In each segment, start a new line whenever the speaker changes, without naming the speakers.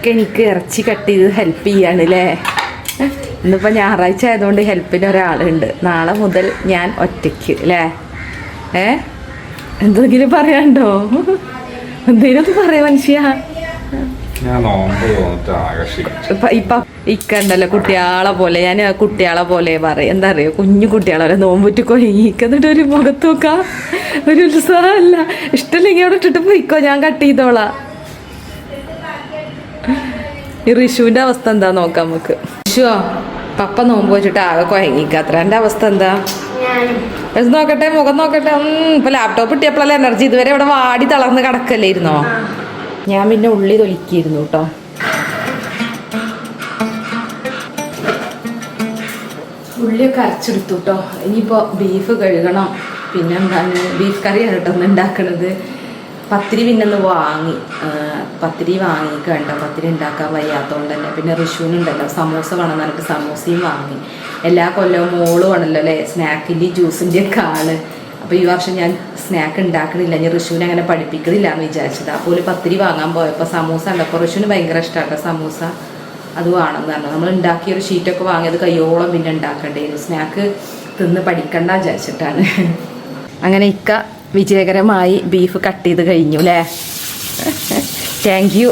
ഇക്ക എനിക്ക് ഇറച്ചി കട്ട് ചെയ്ത് ഹെൽപ്പ് ചെയ്യാണ് അല്ലേ ഇന്നിപ്പോൾ ഞായറാഴ്ച ആയതുകൊണ്ട് ഹെൽപ്പിന് ഒരാളുണ്ട്. നാളെ മുതൽ ഞാൻ ഒറ്റയ്ക്ക് അല്ലേ ഏ എന്തെങ്കിലും പറയാണ്ടോ എന്തെങ്കിലും പറയാ മനുഷ്യ. ഇപ്പൊ ഇക്കണ്ടല്ലോ കുട്ടിയാളെ പോലെ. ഞാൻ കുട്ടിയാളെ പോലെ പറയും. എന്താ അറിയോ? കുഞ്ഞു കുട്ടിയാളെ പോലെ നോമ്പുറ്റി കൊഴിങ്ങിക്കന്നിട്ട് ഒരു മുഖത്ത് നോക്കാം. ഒരു ഉത്സാഹമല്ല. ഇഷ്ടമില്ലെങ്കിൽ അവിടെ ഇട്ടിട്ട് പോയിക്കോ. ഞാൻ കട്ട് ചെയ്തോളാം. ഈ ഋഷുവിന്റെ അവസ്ഥ എന്താ നോക്കാം നമുക്ക്. ഋഷുവോ പപ്പ നോമ്പ് വെച്ചിട്ട് ആകെ കുഴങ്ങിക്കാത്ര എന്റെ അവസ്ഥ എന്താ? ഇത് നോക്കട്ടെ മുഖം നോക്കട്ടെ. ഇപ്പൊ ലാപ്ടോപ്പ് ഇട്ടിയപ്പോഴല്ല എനർജി ഇതുവരെ ഇവിടെ വാടി തളർന്ന് കിടക്കല്ലായിരുന്നോ? ഞാൻ പിന്നെ ഉള്ളി തൊലിക്കായിരുന്നു കേട്ടോ ഉള്ളിയൊക്കെ അരച്ചെടുത്തു കേട്ടോ ഇനിയിപ്പോൾ ബീഫ് കഴുകണം. പിന്നെ എന്താണ് ബീഫ് കറിയാണ് കേട്ടോ ഒന്ന് ഉണ്ടാക്കണത്. പത്തിരി പിന്നെ ഒന്ന് വാങ്ങി പത്തിരി വാങ്ങി കണ്ട? പത്തിരി ഉണ്ടാക്കാൻ വയ്യാത്തതുകൊണ്ട് തന്നെ പിന്നെ ഋഷുവിനുണ്ടല്ലോ സമൂസ വേണം പറഞ്ഞിട്ട് സമൂസയും വാങ്ങി. എല്ലാ കൊല്ലവും മോൾ വേണമല്ലോ അല്ലേ? സ്നാക്കിന്റെയും ജ്യൂസിന്റെയും ഒക്കെ ആൾ. അപ്പോൾ ഈ വർഷം ഞാൻ സ്നാക്ക് ഉണ്ടാക്കണില്ല. ഞാൻ ഋഷുവിനെ അങ്ങനെ പഠിപ്പിക്കണില്ല എന്ന് വിചാരിച്ചത്. അപ്പോൾ ഒരു പത്തിരി വാങ്ങാൻ പോയപ്പോൾ സമൂസ ഉണ്ടപ്പോൾ ഋഷുവിന് ഭയങ്കര ഇഷ്ടമാണ് സമൂസ. അത് വേണമെന്ന് പറഞ്ഞു. നമ്മൾ ഉണ്ടാക്കിയ ഒരു ഷീറ്റൊക്കെ വാങ്ങിയത് കയ്യോളം പിന്നെ ഉണ്ടാക്കേണ്ടിയിരുന്നു സ്നാക്ക് തിന്ന് പഠിക്കണ്ട വിചാരിച്ചിട്ടാണ്. അങ്ങനെ ഇക്ക വിജയകരമായി ബീഫ് കട്ട് ചെയ്ത് കഴിഞ്ഞു അല്ലേ? താങ്ക് യു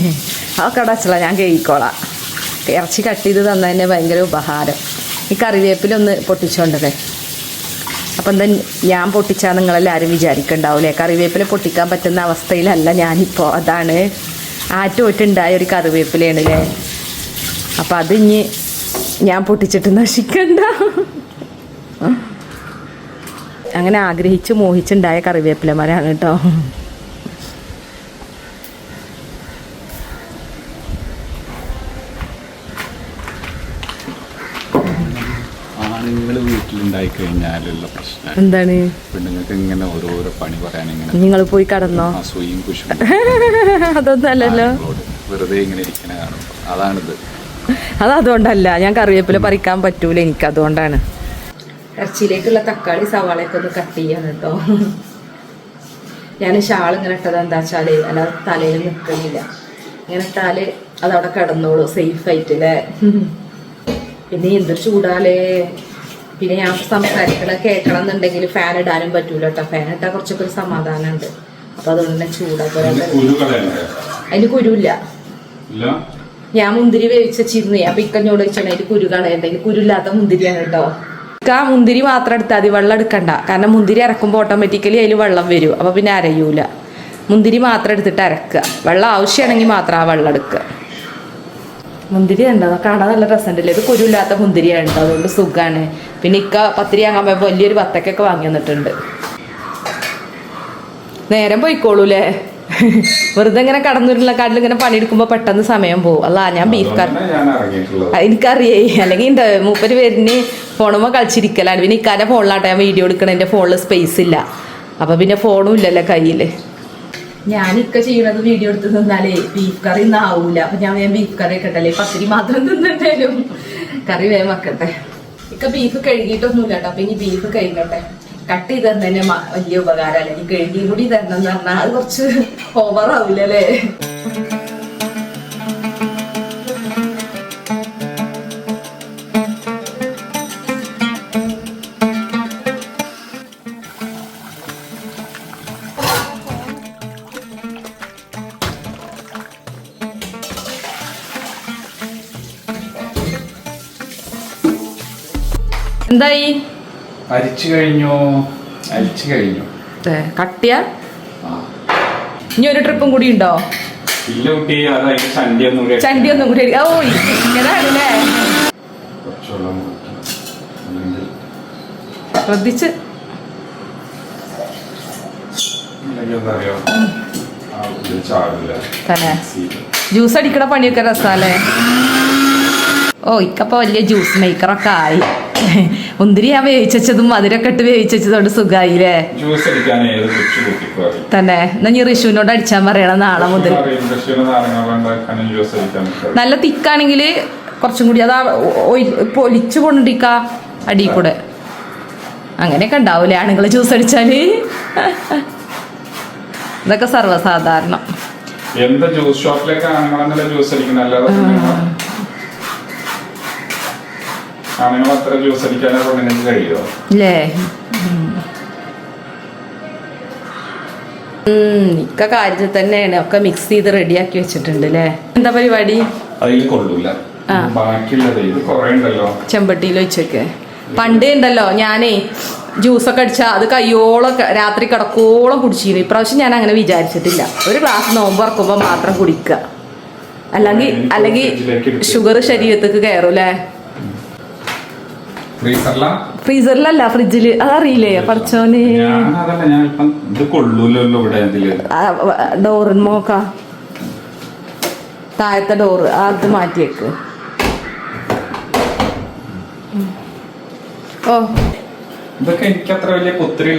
ആ കടച്ചല ഞാൻ കഴിക്കോളാം ഇറച്ചി കട്ട് ചെയ്ത് തന്നതിന് ഭയങ്കര ഉപഹാരം. ഈ കറിവേപ്പിലൊന്ന് പൊട്ടിച്ചോണ്ടത് അപ്പം എന്താ ഞാൻ പൊട്ടിച്ചാൽ നിങ്ങളെല്ലാവരും വിചാരിക്കണ്ടാവൂലേ? കറിവേപ്പില പൊട്ടിക്കാൻ പറ്റുന്ന അവസ്ഥയിലല്ല ഞാനിപ്പോൾ അതാണ് ആറ്റോറ്റുണ്ടായ ഒരു കറിവേപ്പിലയാണ് അല്ലേ അപ്പം അത് ഇനി ഞാൻ പൊട്ടിച്ചിട്ട് നശിക്കണ്ട. അങ്ങനെ ആഗ്രഹിച്ച് മോഹിച്ചുണ്ടായ കറിവേപ്പിലമാരാണ് കേട്ടോ
വീട്ടിലുണ്ടായി കഴിഞ്ഞാലുള്ള പ്രശ്നം
എന്താണ്
പെണ്ണുങ്ങൾക്ക് ഇങ്ങനെ ഓരോരോ പണി പറയാൻ ഇങ്ങനെ
നിങ്ങൾ പോയി കടന്നോ?
അസൂയും കുശും
അതൊന്നും അല്ലല്ലോ
വെറുതെ ഇങ്ങനെ ഇരിക്കണ കാണുമ്പോൾ അതാണിത്.
അത് അതുകൊണ്ടല്ല. ഞാൻ കറിവേപ്പില പറിക്കാൻ പറ്റൂല. എനിക്ക് അതുകൊണ്ടാണ്. ഇറച്ചിയിലേക്കുള്ള തക്കാളി സവാളയൊക്കെ ഒന്ന് കട്ട് ചെയ്യാണ് കേട്ടോ. ഞാൻ ഷാൾ ഇങ്ങനെ ഇട്ടത് എന്താ വെച്ചാൽ അല്ല തലയിൽ നിൽക്കുന്നില്ല ഇങ്ങനെ ഇട്ടാൽ അതവിടെ കിടന്നോളൂ. സേഫ് ആയിട്ടില്ലേ? പിന്നെ എന്തൊരു ചൂടാലേ പിന്നെ ഞാൻ സംസാരിക്കണ കേൾക്കണം എന്നുണ്ടെങ്കിൽ ഫാൻ ഇടാനും പറ്റൂല കേട്ടോ ഫാൻ ഇട്ടാൽ കുറച്ചൊക്കെ ഒരു സമാധാനമുണ്ട്. അപ്പൊ അതുകൊണ്ട് തന്നെ ചൂടാ അതിന്
കുരുല്ല.
ഞാൻ മുന്തിരി വേവിച്ച വേവിച്ചിരുന്നേ അപ്പൊ ഇക്കഞ്ഞോട് വെച്ചാൽ അതിന് കുരു കളയണ്ട. അതിന് കുരുല്ലാത്ത മുന്തിരിയാണ് കേട്ടോ ആ മുന്തിരി മാത്രം എടുത്താൽ മതി. വെള്ളം എടുക്കണ്ട. കാരണം മുന്തിരി അരക്കുമ്പോൾ ഓട്ടോമാറ്റിക്കലി അതിൽ വെള്ളം വരും. അപ്പൊ പിന്നെ അരയൂല. മുന്തിരി മാത്രം എടുത്തിട്ട് അരക്കുക. വെള്ളം ആവശ്യമാണെങ്കിൽ മാത്രം ആ വെള്ളം എടുക്കുക. മുന്തിരി ഉണ്ടോ കാണാൻ നല്ല രസമുണ്ടല്ലേ? ഇത് കുരുല്ലാത്ത മുന്തിരിയാണ് കേട്ടോ അതുകൊണ്ട് സുഖമാണ് പിന്നെ ഇക്ക പത്തിരി വാങ്ങാൻ പോയപ്പോൾ വലിയൊരു വത്തക്കൊക്കെ വാങ്ങി വന്നിട്ടുണ്ട്. നേരം പോയിക്കോളൂലേ? വെറുതെ ഇങ്ങനെ കടന്നൂരുള്ള കാട്ടിൽ ഇങ്ങനെ പണിയെടുക്കുമ്പോൾ പെട്ടെന്ന് സമയം പോകും അല്ല ഞാൻ ബീഫ് കറി എനിക്കറിയേ. അല്ലെങ്കിൽ എന്താ മൂപ്പര് പേരിന് ഫോണുമ്പോൾ കളിച്ചിരിക്കലാണ്. പിന്നെ ഇക്കാന്റെ ഫോണിലാട്ടെ ഞാൻ വീഡിയോ എടുക്കണ. എന്റെ ഫോണിൽ സ്പേസ് ഇല്ല. അപ്പം പിന്നെ ഫോണും ഇല്ലല്ലോ കയ്യിൽ ഞാൻ ഇക്ക ചെയ്യണത് വീഡിയോ എടുത്ത് നിന്നാലേ ബീഫ് കറി ഒന്നും ആവൂല. അപ്പൊ ഞാൻ വേഗം ബീഫ് കറി ഒക്കെ ഇട്ടല്ലേ? പത്തിരി മാത്രം തിന്നിട്ടേലും കറി വേഗം വെക്കട്ടെ. ഇക്ക ബീഫ് കഴുകിയിട്ടൊന്നുമില്ല കേട്ടോ അപ്പൊ ഇനി ബീഫ് കഴുകട്ടെ. കട്ട് ചെയ്ത് തന്നെ വലിയ ഉപകാരം അല്ലെങ്കിൽ കഴുകിയും കൂടി തരണം എന്ന് പറഞ്ഞാൽ അത് കുറച്ച് ഓവർ എന്തായി?
അരിച്ചു കഴിഞ്ഞു? അരിച്ചു കഴിഞ്ഞു.
കട്ടിയ? ഇനി ഒരു ട്രിപ്പും കൂടി ഉണ്ടോ?
ഇല്ല കുട്ടി ചണ്ടി ഒന്നും കൂടി
ഓ ഇങ്ങനെയാണല്ലേ? ശ്രദ്ധിച്ച്. തന്നെ. ജ്യൂസ് അടിക്കണ പണിയൊക്കെ രസാല്ലേ? ഓ ഇക്കപ്പോ വലിയ ജ്യൂസ് മേക്കറൊക്കെ ആയി. മുന്തിരി ഞാൻ വേവിച്ചതും മധുരൊക്കെ ഇട്ട് വേവിച്ചതുകൊണ്ട് സുഖായില്ലേ? തന്നെ. എന്നാ നീ ഋഷുവിനോട് അടിച്ചാൻ പറയണം നാളെ മുതൽ. നല്ല തിക്കാണെങ്കിൽ കുറച്ചും കൂടി അതാ പൊലിച്ചു കൊണ്ടിരിക്ക അടി കൂടെ. അങ്ങനെയൊക്കെ ഉണ്ടാവൂലേ ആണുങ്ങൾ ജ്യൂസ് അടിച്ചാൽ? ഇതൊക്കെ സർവസാധാരണം.
എന്താ ജ്യൂസ്? ഷോപ്പിലൊക്കെ ആണുങ്ങളെ ജ്യൂസ് അടിക്കുന്നത് പെണ്ണുങ്ങളോ? ആണുങ്ങൾ അത്ര ജ്യൂസ് അടിക്കാനോ പെണ്ണുങ്ങൾക്ക് കഴിയോ
അല്ലേ ഇക്ക കാര്യത്തിൽ തന്നെയാണ്. ഒക്കെ മിക്സ് ചെയ്ത് റെഡിയാക്കി വെച്ചിട്ടുണ്ട് അല്ലേ എന്താ പരിപാടി?
അതിൽ കൊള്ളൂല.
ആ.
ബാക്കിയുള്ളത് ഇത് കുറേ ഉണ്ടല്ലോ.
ചെമ്പട്ടിയിൽ വെച്ചൊക്കെ പണ്ടേ ഉണ്ടല്ലോ ഞാനേ ജ്യൂസൊക്കെ അടിച്ചാൽ അത് കയ്യോളം രാത്രി കിടക്കോളം കുടിച്ചിരുന്നു ഇപ്രാവശ്യം ഞാൻ അങ്ങനെ വിചാരിച്ചിട്ടില്ല. ഒരു ഗ്ലാസ് നോമ്പ് ഇറക്കുമ്പോൾ മാത്രം കുടിക്കുക അല്ലെങ്കിൽ അല്ലെങ്കിൽ ഷുഗർ ശരീരത്തേക്ക് കയറും അല്ലേ ഫ്രീസറിലല്ല ഫ്രിഡ്ജിൽ. അതറിയില്ലേ പറച്ചോന്
ഡോറിന്
ഡോറിന്മോക്ക താഴത്തെ ഡോറ് അത് മാറ്റിയേക്ക്. ഓ.
ഇതൊക്കെ എനിക്ക് അത്ര വലിയ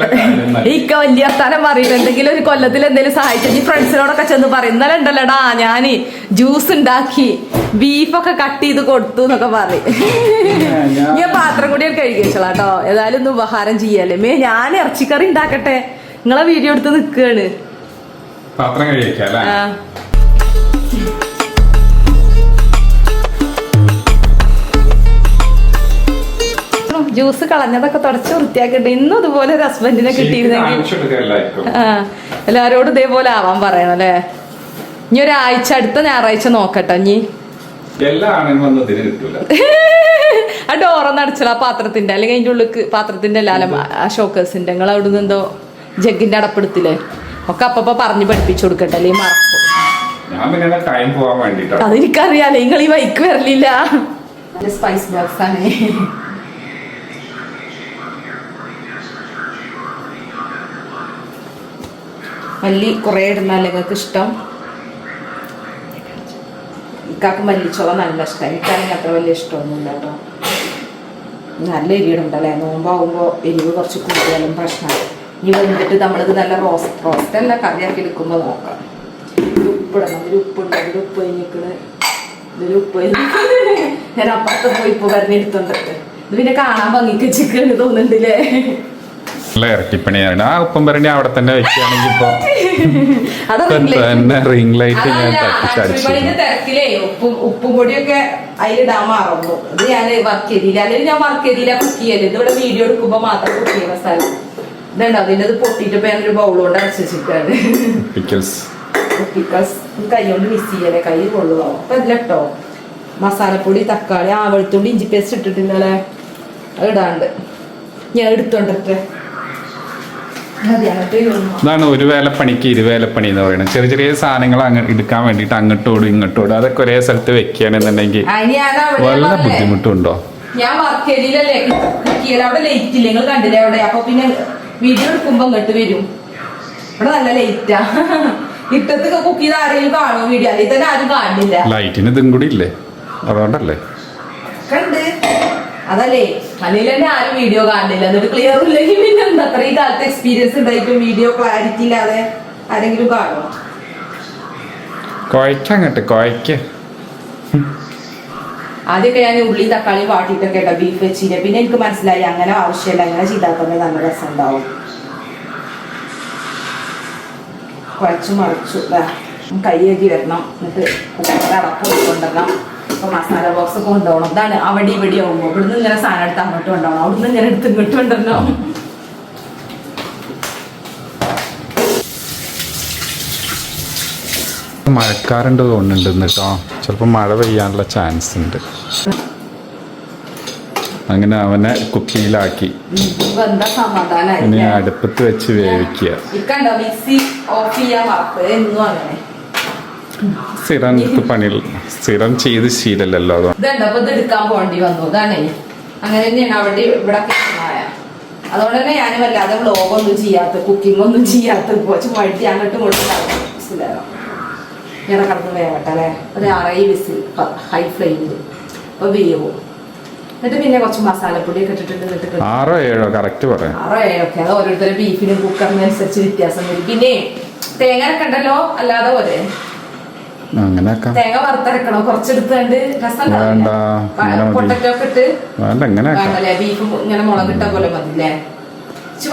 കാര്യമൊന്നുമല്ല.
ഇക്ക വലിയ അത്താനം പറയും. എന്തെങ്കിലും ഒരു കൊല്ലത്തിൽ എന്തെങ്കിലും സഹായിച്ചു ഈ ഫ്രണ്ട്സിനോടൊക്കെ ചെന്ന് പറയും. ഇന്നലെ ഉണ്ടല്ലോടാ ഞാൻ ജ്യൂസ് ഉണ്ടാക്കി ബീഫൊക്കെ കട്ട് ചെയ്ത് കൊടുത്തു എന്നൊക്കെ പറയും.
ഞാൻ-
ഞാൻ പാത്രം കൂടി കഴുകിച്ചോളാം കേട്ടോ. ഏതായാലും ഒന്ന് ഉപഹാരം ചെയ്യല്ലേ. മേ ഞാൻ ഇറച്ചിക്കറി ഉണ്ടാക്കട്ടെ. നിങ്ങളെ വീഡിയോ എടുത്ത് നിൽക്കുകയാണ്
പാത്രം കഴിക്കാം
ജ്യൂസ് കളഞ്ഞതൊക്കെ തുടച്ച് വൃത്തിയാക്കിട്ട് ഇന്നും ഇതുപോലെ ഒരു ഹസ്ബൻഡിനെ കിട്ടിയിരുന്നെങ്കിൽ. ആ എല്ലാരോടും ഇതേപോലെ ആവാൻ പറയണം അല്ലേ? ഇനി ഒരാഴ്ച അടുത്ത ഞായറാഴ്ച നോക്കട്ടോ ഇനി. ആ ഡോറൊന്ന് അടച്ചല ആ പാത്രത്തിന്റെ അല്ലെങ്കിൽ അതിന്റെ ഉള്ളിക്ക് പാത്രത്തിന്റെ അല്ല ആ ഷോക്കേഴ്സിന്റെ നിങ്ങൾ അവിടെ നിന്ന് എന്തോ ജഗ്ഗിന്റെ അടപ്പെടുത്തില്ലേ? ഒക്കെ അപ്പപ്പോ പറഞ്ഞു പഠിപ്പിച്ചു കൊടുക്കട്ടെ അല്ലെങ്കിൽ മറക്കും. അതെനിക്കറിയാലേ നിങ്ങൾ ഈ വൈക്ക് വരലില്ല. സ്പൈസ് ബോക്സ് ആണ്. മല്ലി കുറേ ഇടുന്നല്ലേ നിങ്ങൾക്ക് ഇഷ്ടം? ഇക്കാക്ക് മല്ലിച്ചോള നല്ല ഇഷ്ടം. എനിക്കാണെങ്കിൽ അത്ര വലിയ ഇഷ്ടമൊന്നുമില്ല കേട്ടോ. നല്ല എരിയിടുണ്ടല്ലേ നോമ്പാവുമ്പോൾ എരിവ് കുറച്ച് കൂടുതലും പ്രശ്നമാണ് ഇനി വന്നിട്ട് നമ്മളിത് നല്ല റോസ്റ്റ് റോസ്റ്റ് അല്ല കറിയാക്കി എടുക്കുമ്പോൾ നോക്കാം. ഉപ്പിടണം ഇതിൽ ഉപ്പുണ്ട് ഇതിൽ ഉപ്പ് കഴിഞ്ഞിക്കണ് ഇതിൽ ഉപ്പ്. ഞാൻ അപ്പുറത്ത് പോയി ഇപ്പോൾ വരണെടുത്തോണ്ടിട്ട് ഇത് പിന്നെ കാണാൻ ഭംഗിക്ക് ചിക്കൻ തോന്നുന്നുണ്ടല്ലേ
നല്ല ഇരട്ടിപ്പണിയാണ് ആ ഉപ്പം പറഞ്ഞ അവിടെ തന്നെ വെക്കുകയാണെങ്കിൽ ഇപ്പൊ. തന്നെ റിംഗ് ലൈറ്റ് ഞാൻ തട്ടിച്ചടിച്ചു
തിരക്കിലേ. ഉപ്പും ഉപ്പും പൊടിയൊക്കെ അതിലിടാൻ മാറുമ്പോ ഇത് ഞാൻ വർക്ക് ചെയ്തില്ല. അല്ലെങ്കിൽ ഞാൻ വർക്ക് ചെയ്തില്ല കുക്ക് ചെയ്യൽ. ഇത് ഇവിടെ വീഡിയോ എടുക്കുമ്പോ മാത്രം കുക്ക് ചെയ്യുന്ന സ്ഥലം. ഇതുണ്ടോ? അതിന്റെ ഇത് പൊട്ടിയിട്ട് ഇപ്പൊ ഞാനൊരു ബൗൾ കൊണ്ട് അടച്ചു
പിക്കിൾസ്
ബിക്കോസ് കൈ കൊണ്ട് മിസ് ചെയ്യലേ കൈ കൊള്ളുവോ? അപ്പൊ ഇതിലട്ടോ മസാലപ്പൊടി തക്കാളി ആ വെളുത്തുള്ളി ഇഞ്ചി പേസ്റ്റ് ഇട്ടിട്ടില്ലേ അത് ഇടാണ്ട്. ഞാൻ എടുത്തോണ്ടിട്ട്.
ഇതാണ് ഒരു വേലപ്പണിക്ക് ഇരുവേലപ്പണി എന്ന് പറയുന്നത്. ചെറിയ ചെറിയ സാധനങ്ങൾ അങ്ങ് എടുക്കാൻ വേണ്ടിയിട്ട് അങ്ങോട്ടോടും ഇങ്ങോട്ടോടും അതൊക്കെ ഒരേ സ്ഥലത്ത് വെക്കുകയാണെന്നുണ്ടെങ്കിൽ വല്ല ബുദ്ധിമുട്ടുണ്ടോ?
ഞാൻ വർക്ക് ചെയ്തില്ലല്ലേ കുക്കിയിൽ അവിടെ ലേറ്റ് ഇല്ല? നിങ്ങൾ കണ്ടില്ലേ അവിടെ? അപ്പൊ പിന്നെ വീഡിയോ എടുക്കുമ്പോ ഇങ്ങോട്ട് വരും. ഇവിടെ നല്ല ലേറ്റാ ഇട്ടത്തൊക്കെ കുക്ക് ചെയ്ത് ആരെങ്കിലും കാണുമോ വീഡിയോ അല്ലെങ്കിൽ തന്നെ ആരും കാണില്ല.
ലൈറ്റിന് ഇതും കൂടി ഇല്ലേ? അതുകൊണ്ടല്ലേ?
കണ്ട് അതല്ലേ? അല്ലെങ്കിൽ തന്നെ ആരും വീഡിയോ കാണില്ല എന്നിട്ട് ക്ലിയർ ഇല്ലെങ്കിൽ പിന്നെ എന്താ? അത്രയും കാലത്ത് എക്സ്പീരിയൻസ് ഉണ്ടായിട്ടും വീഡിയോ ക്ലാരിറ്റി ഇല്ലാതെ ആരെങ്കിലും കാണുമോ
കുഴയ്ക്ക അങ്ങോട്ട് കുഴയ്ക്ക.
ആദ്യമൊക്കെ ഞാൻ ഉള്ളി തക്കാളി വാട്ടിയിട്ടൊക്കെ കേട്ടോ ബീഫ് വെച്ചിട്ട്. പിന്നെ എനിക്ക് മനസ്സിലായി അങ്ങനെ ആവശ്യമില്ല അങ്ങനെ ചെയ്താക്കുന്നത് നല്ല രസം ഉണ്ടാവും കുഴച്ചു മറിച്ചു കൈ കഴുകി വരണം. എന്നിട്ട് അടക്കം അടപ്പ് കൊണ്ടുവരണം. ഇപ്പൊ മസാല ബോക്സ് കൊണ്ടുപോകണം. ഇതാണ് അവിടെ ഇവിടെ ആവുമ്പോൾ ഇവിടുന്ന് ഇങ്ങനെ സാധനം എടുത്ത് അങ്ങോട്ട് കൊണ്ടുപോകണം. അവിടുന്ന് ഇങ്ങനെ എടുത്ത് ഇങ്ങോട്ട് കൊണ്ടുവരണോ?
മഴക്കാറുണ്ട് തോന്നുന്നുണ്ട് കേട്ടോ ചിലപ്പോൾ മഴ പെയ്യാനുള്ള ചാൻസ് ഉണ്ട്. അങ്ങനെ അവനെ കുപ്പിയിലാക്കി
എന്താ
ഇനി അടുപ്പത്ത് വെച്ച് വേവിക്കുക.
ഇക്കണ്ടോ? മിക്സി ഓഫ് ചെയ്യാൻ മറപ്പ് എന്നും അങ്ങനെ.
സ്ഥിരം ഇത് പണി സ്ഥിരം ചെയ്ത് ശീലല്ലോ
ഇതുണ്ടോ അപ്പൊ ഇത് എടുക്കാൻ പോകേണ്ടി വന്നു. അതാണ് അങ്ങനെ തന്നെയാണ് അവിടെ ഇവിടെ അതുകൊണ്ട് തന്നെ ഞാൻ വല്ലാതെ വ്ലോഗ് ഒന്നും ചെയ്യാത്ത കുക്കിംഗ് ഒന്നും ചെയ്യാത്ത കുറച്ച് മഴത്തി അങ്ങോട്ടും ഇങ്ങോട്ടും ഞാൻ കിടന്ന് വേവട്ടെ അല്ലേ? ഒരു അറൈ വിസിൽ ഹൈ ഫ്ലെയിമിൽ അപ്പൊ വേവും. എന്നിട്ട് പിന്നെ കുറച്ച് മസാലപ്പൊടിയൊക്കെ ഇട്ടിട്ട് എന്നിട്ട്
ആറോ ഏഴോ? കറക്റ്റ് പറയാം.
ആറോ ഏഴൊക്കെ അത് ഓരോരുത്തരുടെ ബീഫിനും കുക്കറിനനുസരിച്ച് വ്യത്യാസം വരും. പിന്നെ തേങ്ങ കണ്ടല്ലോ അല്ലാതെ പോലെ
അങ്ങനെ
തേങ്ങ വറുത്തരക്കണോ
വേണ്ട, ഇങ്ങനെ മതി.
പൊട്ടറ്റോ ഒക്കെ ഇട്ട്
വേണ്ട എങ്ങനെ
ബീഫ് ഇങ്ങനെ മുളകിട്ട പോലെ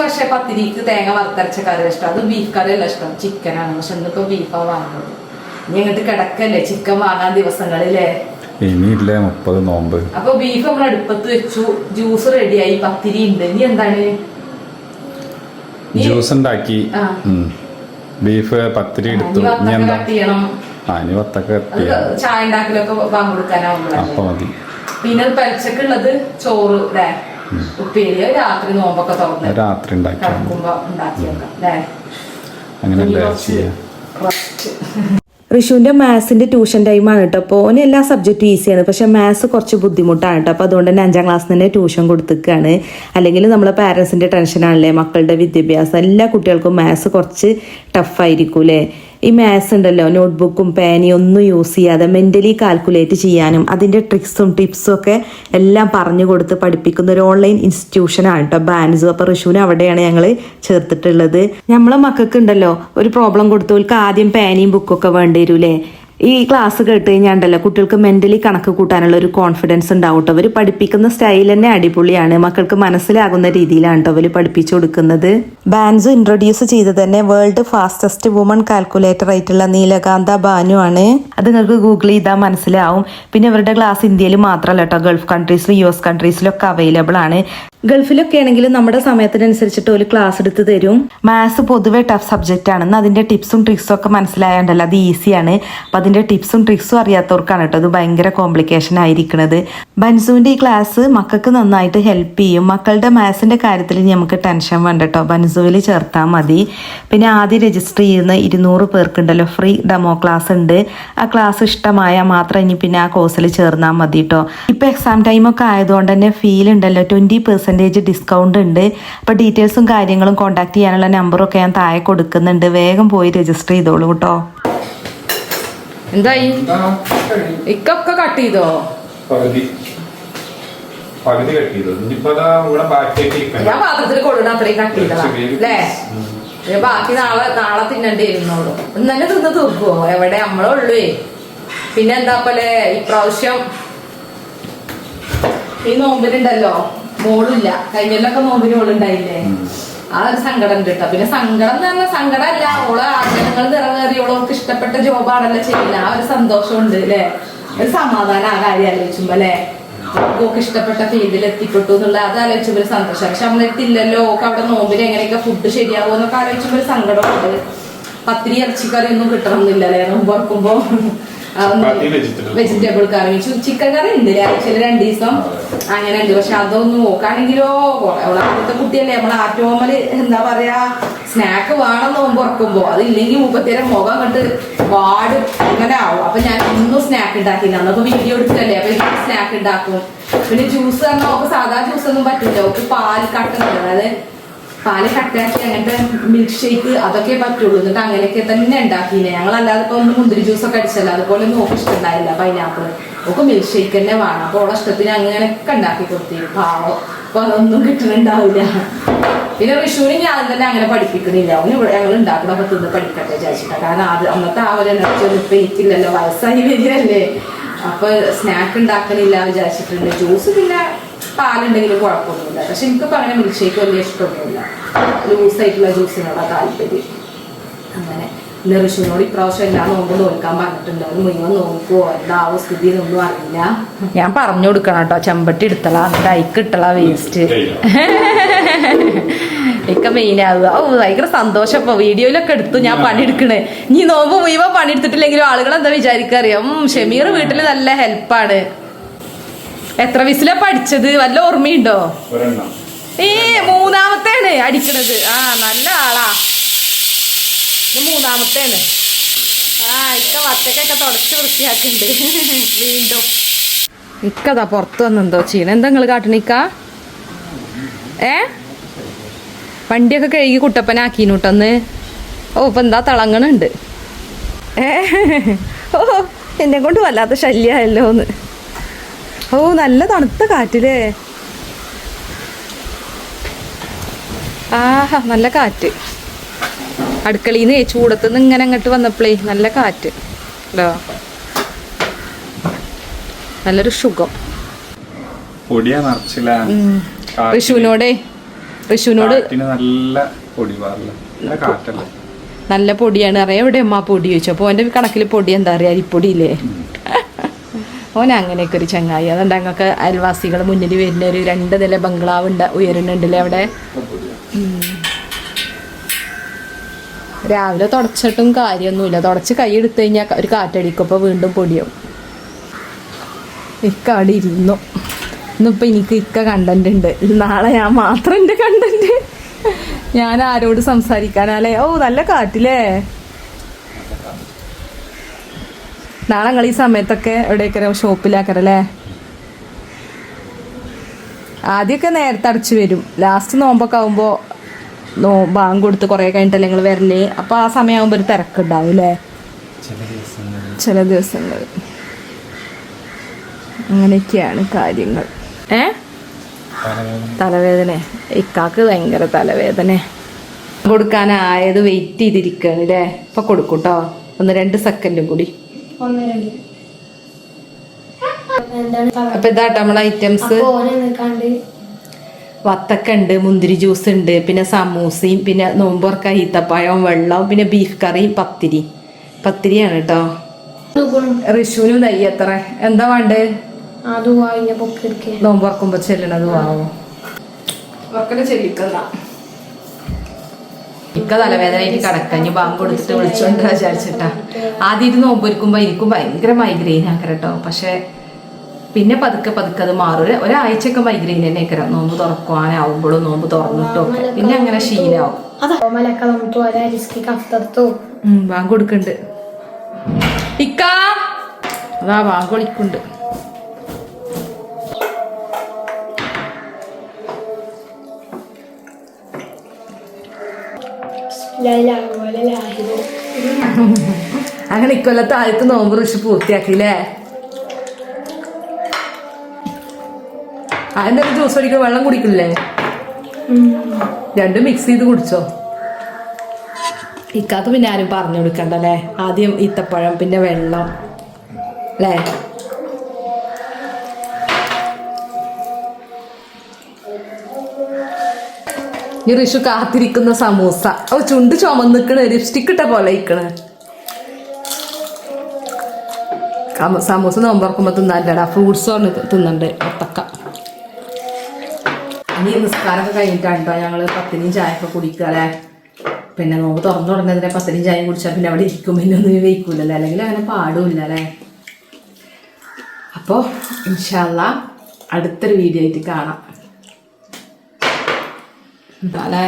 പക്ഷെ പത്തിരിക്ക് തേങ്ങ വറുത്തരച്ച കറി ഇഷ്ടം. അത് ബീഫ് ഇഷ്ടം. ചിക്കനാണ് പക്ഷെ ഇന്നിപ്പോ ബീഫാ വാങ്ങുന്നത്. ഇനി അങ്ങോട്ട് കിടക്കല്ലേ? ചിക്കൻ വാങ്ങാൻ ദിവസങ്ങളില്ലേ?
ഇനിയില്ലേ മുപ്പത് നോമ്പ്.
അപ്പൊ ബീഫ് നമ്മൾ അടുപ്പത്ത് വെച്ചു. ജ്യൂസ് റെഡിയായി പത്തിരി ഉണ്ട് ഇനി എന്താണ്?
ജ്യൂസ് ഉണ്ടാക്കി. ബീഫ് പത്തിരി എടുത്തു.
ഇനി
ഇനി എന്താ?
കട്ട്
പത്തൊക്കെ
ചായ ഉണ്ടാക്കലൊക്കെ വാങ്ങി കൊടുക്കാനാവുമ്പോഴല്ലേ?
അപ്പൊ മതി.
പിന്നെ പരച്ചക്കുള്ളത് ചോറ് അല്ലേ ഉപ്പേരി. രാത്രി നോമ്പൊക്കെ തുറന്ന്
രാത്രി ഉണ്ടാക്കി
കിടക്കുമ്പോ അല്ലേ
അങ്ങനെ ചെയ്യാ?
ഋഷുവിന്റെ മാത്സിന്റെ ട്യൂഷൻ ടൈമാണ് കേട്ടോ. അപ്പോൾ ഓന് എല്ലാ സബ്ജക്റ്റും ഈസിയാണ് പക്ഷേ മാത്സ് കുറച്ച് ബുദ്ധിമുട്ടാണ് കേട്ടോ. അപ്പോൾ അതുകൊണ്ട് തന്നെ അഞ്ചാം ക്ലാസ് തന്നെ ട്യൂഷൻ കൊടുത്തിരിക്കുകയാണ് അല്ലെങ്കിൽ നമ്മളെ പാരൻസിന്റെ ടെൻഷനാണല്ലേ മക്കളുടെ വിദ്യാഭ്യാസം. എല്ലാ കുട്ടികൾക്കും മാത്സ് കുറച്ച് ടഫായിരിക്കും അല്ലേ ഈ മാത്സ് ഉണ്ടല്ലോ നോട്ട്ബുക്കും പേനയും ഒന്നും യൂസ് ചെയ്യാതെ മെന്റലി കാൽക്കുലേറ്റ് ചെയ്യാനും അതിന്റെ ട്രിക്സും ടിപ്സും ഒക്കെ എല്ലാം പറഞ്ഞു കൊടുത്ത് പഠിപ്പിക്കുന്ന ഒരു ഓൺലൈൻ ഇൻസ്റ്റിറ്റ്യൂഷനാണ് കേട്ടോ ബാൻസു അപ്പോൾ ഋഷുവിനെ അവിടെയാണ് ഞങ്ങൾ ചേർത്തിട്ടുള്ളത്. നമ്മളെ മക്കൾക്ക് ഉണ്ടല്ലോ ഒരു പ്രോബ്ലം കൊടുത്തവർക്ക് ആദ്യം പേനയും ബുക്കൊക്കെ വേണ്ടി വരൂലേ ഈ ക്ലാസ് കേട്ട് കഴിഞ്ഞാൽ ഉണ്ടല്ലോ കുട്ടികൾക്ക് മെന്റലി കണക്ക് കൂട്ടാനുള്ള ഒരു കോൺഫിഡൻസ് ഉണ്ടാവും കേട്ടോ അവർ പഠിപ്പിക്കുന്ന സ്റ്റൈൽ തന്നെ അടിപൊളിയാണ്. മക്കൾക്ക് മനസ്സിലാകുന്ന രീതിയിലാണ് കേട്ടോ അവർ പഠിപ്പിച്ചു കൊടുക്കുന്നത്. ബാൻസു ഇൻട്രൊഡ്യൂസ് ചെയ്ത് തന്നെ വേൾഡ് ഫാസ്റ്റസ്റ്റ് വുമൺ കാൽക്കുലേറ്റർ ആയിട്ടുള്ള നീലകാന്ത ബാനു ആണ്. അത് നിങ്ങൾക്ക് ഗൂഗിൾ ചെയ്താൽ മനസ്സിലാവും. പിന്നെ അവരുടെ ക്ലാസ് ഇന്ത്യയിൽ മാത്രമല്ല കേട്ടോ ഗൾഫ് കൺട്രീസിലും യു എസ് കൺട്രീസിലൊക്കെ അവൈലബിൾ ആണ്. ഗൾഫിലൊക്കെ ആണെങ്കിലും നമ്മുടെ സമയത്തിനനുസരിച്ചിട്ട് ഒരു ക്ലാസ് എടുത്ത് തരും. മാത്സ് പൊതുവെ ടഫ് സബ്ജക്റ്റ് ആണെന്ന് അതിന്റെ ടിപ്സും ട്രിക്സും ഒക്കെ മനസ്സിലായാണ്ടല്ലോ അത് ഈസിയാണ് അപ്പൊ അതിന്റെ ടിപ്സും ട്രിക്സും അറിയാത്തവർക്കാണ് കേട്ടോ. അത് ഭയങ്കര കോംപ്ലിക്കേഷൻ ആയിരിക്കുന്നത് ബൻസുവിന്റെ ഈ ക്ലാസ് മക്കൾക്ക് നന്നായിട്ട് ഹെൽപ്പ് ചെയ്യും. മക്കളുടെ മാത്സിന്റെ കാര്യത്തിൽ നമുക്ക് ടെൻഷൻ വേണ്ട കേട്ടോ. ബൻസുവിൽ ചേർത്താൽ മതി. പിന്നെ ആദ്യം രജിസ്റ്റർ ചെയ്യുന്ന ഇരുന്നൂറ് പേർക്കുണ്ടല്ലോ. ഫ്രീ ഡെമോ ക്ലാസ് ഉണ്ട്. ആ ക്ലാസ് ഇഷ്ടമായാൽ മാത്രം ഇനി പിന്നെ ആ കോഴ്സിൽ ചേർന്നാൽ മതി കേട്ടോ. ഇപ്പോൾ എക്സാം ടൈമൊക്കെ ആയതുകൊണ്ട് തന്നെ ഫീൽ ഉണ്ടല്ലോ. ട്വന്റി പെർസെന്റേജ് ഡിസ്കൗണ്ട് ഉണ്ട്. അപ്പോൾ ഡീറ്റെയിൽസും കാര്യങ്ങളും കോൺടാക്ട് ചെയ്യാനുള്ള നമ്പറൊക്കെ ഞാൻ താഴെ കൊടുക്കുന്നുണ്ട്. വേഗം പോയി രജിസ്റ്റർ ചെയ്തോളൂ കേട്ടോ.
എന്തായി? ഇക്കൊക്കെ കട്ട് ചെയ്തോ?
പകുതി.
ഞാൻ പാത്രത്തിൽ കൊള്ളണം അത്രയും കട്ട് ചെയ്തതാ. അല്ലേ ബാക്കി നാളെ നാളെ തിന്നണ്ടി വരുന്നുള്ളൂ. ഇന്നെ തിന്ന് തീർക്കുവോ? എവിടെ? നമ്മളെ ഉള്ളൂ. പിന്നെ എന്താ പോലെ? ഇപ്രാവശ്യം ഈ നോമ്പിനുണ്ടല്ലോ മോളില്ല കഴിഞ്ഞല്ലൊക്കെ നോമ്പിന് മോളുണ്ടായില്ലേ? ആ ഒരു സങ്കടം ഉണ്ട് കേട്ടോ പിന്നെ സങ്കടം എന്ന് പറഞ്ഞാൽ സങ്കടമല്ല. ഓളെ ആഗ്രഹങ്ങൾ നിറവേറി ഓൾക്ക് ഇഷ്ടപ്പെട്ട ജോബാണല്ലോ ചെയ്യുന്നത് ആ ഒരു സന്തോഷമുണ്ട് അല്ലേ ഒരു സമാധാനം ആ കാര്യം ആലോചിച്ചുമ്പോ അല്ലേ ഓക്ക് ഇഷ്ടപ്പെട്ട ഫീൽഡിൽ എത്തിപ്പെട്ടു എന്നുള്ള അത് ആലോചിച്ചുമ്പോ സന്തോഷം. പക്ഷെ നമ്മൾ എത്തില്ലല്ലോ ഓക്ക് അവിടെ നോമ്പിൽ എങ്ങനെയൊക്കെ ഫുഡ് ശരിയാവും എന്നൊക്കെ ആലോചിച്ചുമ്പോ ഒരു സങ്കടമുണ്ട്. പത്തിരി ഇറച്ചിക്കറി ഒന്നും കിട്ടണമെന്നില്ല അല്ലേ നോമ്പ്
vegetable.
Vegetable curry. Chicken curry ഉണ്ട് ആഴ്ചയിൽ രണ്ടു ദിവസം അങ്ങനെ ഉണ്ട്. പക്ഷെ അതൊന്നും നോക്കാണെങ്കിലോ അവിടുത്തെ കുട്ടിയല്ലേ. നമ്മളെ ആറ്റോമൽ എന്താ പറയാ സ്നാക്ക് വേണം നോമ്പ് ഉറക്കുമ്പോ അത് ഇല്ലെങ്കിൽ മുപ്പത്തേരം മുഖം കണ്ട് വാട് അങ്ങനെ ആവും. അപ്പൊ ഞാൻ ഇന്നും സ്നാക്ക് ഉണ്ടാക്കില്ല അന്നൊക്കെ വീഡിയോ എടുക്കല്ലേ അപ്പൊ എനിക്ക് സ്നാക്ക് ഉണ്ടാക്കും. പിന്നെ ജ്യൂസ് പറഞ്ഞാൽ നമുക്ക് സാധാ ജ്യൂസ് ഒന്നും പറ്റില്ല. നമുക്ക് പാൽ കട്ടുന്നുണ്ട് അതായത് പാൽ കട്ടാക്കി അങ്ങനത്തെ മിൽക്ക് ഷേക്ക് അതൊക്കെ പറ്റുള്ളൂ. എന്നിട്ട് അങ്ങനെയൊക്കെ തന്നെ ഉണ്ടാക്കിയില്ല ഞങ്ങൾ അല്ലാതെ ഇപ്പൊ ഒന്ന് മുന്തിരി ജ്യൂസ് ഒക്കെ അടിച്ചല്ല അതുപോലെ ഒന്നും ഓക്ക് ഇഷ്ടമുണ്ടായില്ല പൈനാപ്പിൾ ഒക്കെ മിൽക്ക് ഷേക്ക് തന്നെ വേണം. അപ്പൊ ഓളെ ഇഷ്ടത്തിന് അങ്ങനെയൊക്കെ ഉണ്ടാക്കി കൊടുത്തി പാവം. അപ്പൊ അതൊന്നും കിട്ടുന്നുണ്ടാവില്ല പിന്നെ വിഷുവിന് ഞാൻ തന്നെ അങ്ങനെ പഠിപ്പിക്കുന്നില്ല അവന് ഇവിടെ ഞങ്ങൾ ഉണ്ടാക്കണ തിന്ന് പഠിക്കട്ടെ വിചാരിച്ചിട്ടാ. കാരണം അത് അന്നത്തെ ആ ഒരു എനർജി ഒന്നും ഇപ്പൊ എനിക്കില്ലല്ലോ. വയസ്സായി വരികയല്ലേ. അപ്പൊ സ്നാക്ക് ഉണ്ടാക്കണില്ല വിചാരിച്ചിട്ടുണ്ട്. ജ്യൂസ് പിന്നെ പാലുണ്ടെങ്കിലും കുഴപ്പമൊന്നുമില്ല. പക്ഷെ എനിക്ക് പറഞ്ഞ മിൽക്ക് ഷേക്ക് വലിയ ഇഷ്ടമൊന്നുമില്ല. ലൂസ് ആയിട്ടുള്ള ജ്യൂസിനോടാ താല്പര്യം. അങ്ങനെ പിന്നെ ഋഷുവിനോട് ഇപ്രാവശ്യം എല്ലാം നോമ്പ് നോക്കാൻ പറഞ്ഞിട്ടുണ്ട്. അവന് മുഴുവൻ നോക്കുവോ എന്താവോ സ്ഥിതി എന്നൊന്നും അറിയില്ല. ഞാൻ പറഞ്ഞു കൊടുക്കണം കേട്ടോ. ചെമ്പട്ടി എടുത്തളാ എന്നിട്ട് അയക്ക് ഇട്ടളാ വേസ്റ്റ് ഒക്കെ മെയിൻ ആവുക. ഓ ഭയങ്കര സന്തോഷം ഇപ്പൊ. വീഡിയോയിലൊക്കെ എടുത്തു ഞാൻ പണിയെടുക്കണേ. നീ നോമ്പ് മുഴുവൻ പണിയെടുത്തിട്ടില്ലെങ്കിലും ആളുകൾ എന്താ വിചാരിക്കാറിയാം ഷമീർ വീട്ടിൽ നല്ല ഹെൽപ്പാണ് എത്ര വിസിലാ പഠിച്ചത്? വല്ല ഓർമ്മയുണ്ടോ? ഏ മൂന്നാമത്തെയാണ് അടിക്കണത്. ആ നല്ല ആളാ. മൂന്നാമത്തേണ്. ആ ഇക്ക വത്തക്കൊക്കെ തുടച്ച് വൃത്തിയാക്കുന്നുണ്ട് വീണ്ടും. ഇക്കതാ പുറത്ത് വന്നെന്തോ ചെയ്യണം എന്താ നിങ്ങൾ കാട്ടണിക്ക ഏ? വണ്ടിയൊക്കെ കഴുകി കുട്ടപ്പനാക്കീനൂട്ടന്ന് ഓ ഇപ്പൊ എന്താ തിളങ്ങണുണ്ട്. ഏ? ഓ എന്നെ കൊണ്ട് വല്ലാത്ത ശല്യമായല്ലോ ഒന്ന് ഓ നല്ല തണുത്ത കാറ്റില്ലേ ആഹാ നല്ല കാറ്റ്. അടുക്കളയിൽ നിന്ന് ചൂടത്ത് നിന്ന് ഇങ്ങനെ അങ്ങോട്ട് വന്നപ്പോഴേ നല്ല കാറ്റ്. അല്ലോ നല്ലൊരു സുഖം. ഋഷുവിനോടെ ഋഷുവിനോട്
നല്ല
പൊടിയാണ്. അറിയാം എവിടെ അമ്മ പൊടി ചോദിച്ചു അപ്പോൾ എന്റെ കണക്കിൽ പൊടി എന്താ അറിയാ? അരിപ്പൊടിയില്ലേ? ഓൻ അങ്ങനെയൊക്കെ ഒരു ചങ്ങായി. അതുകൊണ്ട് ഞങ്ങൾക്ക് അയൽവാസികൾ മുന്നിൽ വരുന്ന ഒരു രണ്ട് നില ബംഗ്ലാവ് ഉണ്ട് ഉയരുന്നുണ്ടല്ലേ അവിടെ? രാവിലെ തുടച്ചിട്ടും കാര്യമൊന്നുമില്ല. തുടച്ച് കൈ എടുത്തു കഴിഞ്ഞാൽ ഒരു കാറ്റടിക്കും അപ്പോൾ വീണ്ടും പൊടിയും. ഇക്ക അവിടെ ഇരുന്നു. ഇന്നിപ്പോൾ എനിക്ക് ഇക്ക കണ്ടന്റ് ഉണ്ട്. നാളെ ഞാൻ മാത്രം എന്റെ കണ്ടന്റ് ഞാൻ ആരോട് സംസാരിക്കാനാലേ ഓ നല്ല കാറ്റില്ലേ നാളെ നിങ്ങൾ ഈ സമയത്തൊക്കെ എവിടെയൊക്കെ ഷോപ്പിലാക്കറല്ലേ? ആദ്യമൊക്കെ നേരത്തെ അടച്ചു വരും. ലാസ്റ്റ് നോമ്പൊക്കെ ആകുമ്പോൾ നോ ബാങ്ക് കൊടുത്ത് കുറേ കഴിഞ്ഞിട്ടല്ലേ നിങ്ങൾ വരണേ അപ്പോൾ ആ സമയമാകുമ്പോൾ ഒരു തിരക്കുണ്ടാവും അല്ലേ ചില ദിവസങ്ങൾ അങ്ങനെയൊക്കെയാണ് കാര്യങ്ങൾ. ഏ? തലവേദന. ഇക്കാക്ക് ഭയങ്കര തലവേദന. കൊടുക്കാനായത് വെയിറ്റ് ചെയ്തിരിക്കുകയാണ് അല്ലേ ഇപ്പൊ കൊടുക്കൂട്ടോ. ഒന്ന് രണ്ട് സെക്കൻഡും കൂടി.
ഒന്ന് രണ്ട് എന്താണ്
അപ്പൊ ഇതാട്ടോ നമ്മളെ ഐറ്റംസ് വത്തക്ക ഉണ്ട് മുന്തിരി ജ്യൂസ് ഉണ്ട് പിന്നെ സമൂസയും പിന്നെ നോമ്പുറക്ക ഈത്തപ്പഴം വെള്ളം പിന്നെ ബീഫ് കറിയും പത്തിരി. പത്തിരിയാണ് കേട്ടോ
റിഷുനും
ഋഷുവിനും നെയ്യ് എത്ര എന്താ വേണ്ടേ? നോമ്പുറക്കുമ്പോ ചെല്ലണത് ആവോ ഉറക്കനെ ചെല്ലിക്കുന്ന ഇക്ക തലവേദനയായിട്ട് കിടക്ക ഇനി ബാങ്ക് കൊടുത്തിട്ട് വിളിച്ചോണ്ട് വിചാരിച്ചിട്ടാ. ആദ്യം ഇത് നോമ്പൊരുക്കുമ്പോ എനിക്കും ഭയങ്കര മൈഗ്രെയിൻ ആക്കരട്ടോ പക്ഷെ പിന്നെ പതുക്കെ പതുക്കെ അത് മാറും. ഒരു- ഒരാഴ്ചയൊക്കെ മൈഗ്രെയിൻ തന്നെ ആക്കരം നോമ്പ് തുറക്കുവാനാവുമ്പോഴും നോമ്പ് തുറന്നിട്ടോ പിന്നെ അങ്ങനെ ശീലാവും. ബാങ്ക് കൊടുക്കണ്ട്. ഇക്ക! അതാ ബാങ്ക് വിളിക്കുന്നുണ്ട്. അങ്ങനെ ഇക്കൊല്ലത്തെ ആദ്യത്തെ നോമ്പ് ഋഷി പൂർത്തിയാക്കിയില്ലേ? അതെന്തൊക്കെ ജ്യൂസ് അടിക്കുന്ന വെള്ളം കുടിക്കില്ലേ? രണ്ടും മിക്സ് ചെയ്ത് കുടിച്ചോ? ഇക്കാക്ക് പിന്നെ ആരും പറഞ്ഞു കൊടുക്കണ്ടല്ലേ? ആദ്യം ഈത്തപ്പഴം പിന്നെ വെള്ളം. അല്ലേ? ഈ ഋഷു കാത്തിരിക്കുന്ന സമൂസ. അവ ചുണ്ട് ചുമന്നിക്കണ് ലിപ്സ്റ്റിക് ഇട്ട പോലെ ഇക്കണ് സമൂസ നോമ്പറക്കുമ്പോ തിന്നാൻടാ ഫ്രൂട്ട്സ് ആണ് തിന്നണ്ട് ഒത്തക്ക ഇനി നിസ്കാരമൊക്കെ കഴിഞ്ഞിട്ടാണ് കേട്ടോ ഞങ്ങൾ പത്തിനും ചായയൊക്കെ കുടിക്കുക അല്ലേ? പിന്നെ നോമ്പ് തുറന്നു തുടങ്ങുന്നതിനെ പത്തിനും ചായയും കുടിച്ചാൽ പിന്നെ അവിടെ ഇരിക്കും പിന്നെ ഒന്നും വെയ്ക്കൂലല്ലോ? അല്ലെങ്കിൽ അങ്ങനെ പാടുമില്ല അല്ലേ? അപ്പോൾ ഇൻഷാല്ല അടുത്തൊരു വീഡിയോ ആയിട്ട് കാണാം. അല്ലേ